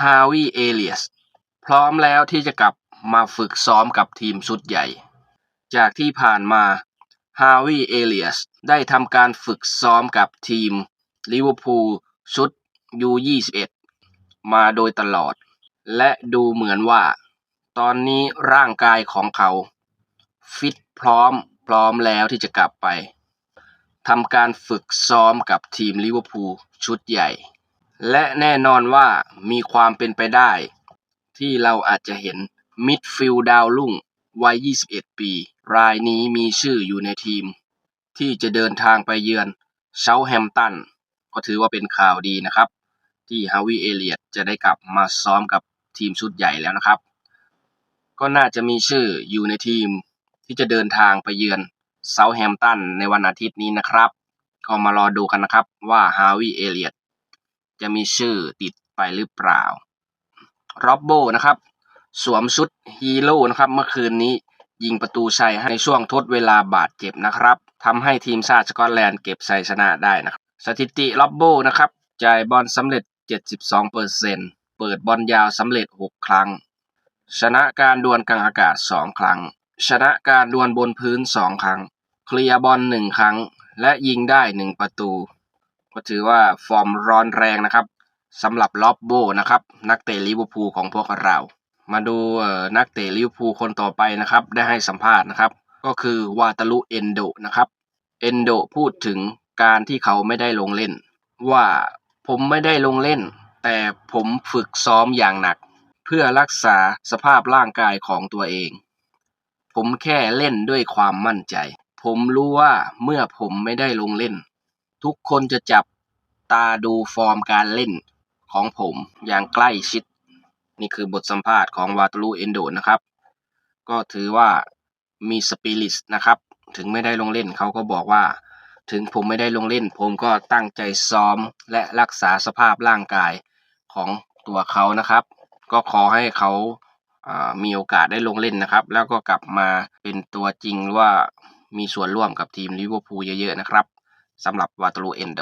ฮาวิเอเลียสพร้อมแล้วที่จะกลับมาฝึกซ้อมกับทีมชุดใหญ่ จากที่ผ่านมาฮาวิเอเลียสได้ทำการฝึกซ้อมกับทีมลิเวอร์พูลชุด U21 มาโดยตลอด และดูเหมือนว่า ตอนนี้ร่างกายของเขา ฟิตพร้อมพร้อมแล้วที่จะกลับไปทำการฝึกซ้อมกับทีมลิเวอร์พูลชุดใหญ่ และแน่นอนว่ามีความเป็นไปได้ ที่เราอาจจะเห็นมิดฟิลด์ดาวรุ่งวัย 21 ปี รายนี้มีชื่ออยู่ในทีม ที่จะเดินทางไปเยือนเซาท์แฮมตัน ก็ถือว่าเป็นข่าวดีนะครับ ที่ฮาวิเอเลียตจะได้กลับมาซ้อมกับทีมชุดใหญ่แล้วนะครับ ก็น่าจะมีชื่ออยู่ในทีมที่จะเดินทางไปเยือนเซาท์แฮมตันในวันอาทิตย์นี้นะครับ ก็มารอดูกันนะครับว่าฮาวิเอเลียต จะมีชื่อติดไปหรือเปล่าร็อบโบนะครับ สวมชุดฮีโร่นะครับ เมื่อคืนนี้ยิงประตูชัยในช่วงทดเวลาบาดเจ็บนะครับทำให้ทีมชาติสกอตแลนด์เก็บชัยชนะได้นะครับ สถิติร็อบโบนะครับจ่ายบอลสำเร็จ 72เปอร์เซ็นต์เปิดบอลยาวสำเร็จ 6 ครั้ง ชนะการดวลกลางอากาศ 2 ครั้ง ชนะการดวลบนพื้น 2 ครั้ง เคลียร์บอล 1 ครั้ง และยิงได้ 1 ประตู ก็ถือว่าฟอร์มร้อนแรงนะครับสำหรับล็อบโบนะครับ นักเตะลิเวอร์พูลของพวกเรา มาดูนักเตะลิเวอร์พูลคนต่อไปนะครับ ได้ให้สัมภาษณ์นะครับ ก็คือวาตาลุเอนโดนะครับเอนโดพูดถึงการที่เขาไม่ได้ลงเล่น ว่าผมไม่ได้ลงเล่น แต่ผมฝึกซ้อมอย่างหนัก เพื่อรักษาสภาพร่างกายของตัวเอง ผมแค่เล่นด้วยความมั่นใจ ผมรู้ว่าเมื่อผมไม่ได้ลงเล่น ทุกคนจะจับตาดูฟอร์มการเล่นของผมอย่างใกล้ชิด นี่คือบทสัมภาษณ์ของวาตาลุเอนโดนะครับ ก็ถือว่ามีสปิริตนะครับ ถึงไม่ได้ลงเล่นเขาก็บอกว่า ถึงผมไม่ได้ลงเล่น ผมก็ตั้งใจซ้อมและรักษาสภาพร่างกายของตัวเขานะครับ ก็ขอให้เขาอ่ามีโอกาสได้ลงเล่นนะครับ แล้วก็กลับมาเป็นตัวจริงหรือว่ามีส่วนร่วมกับทีมลิเวอร์พูลเยอะๆนะครับ สำหรับวาตาลูเอนโด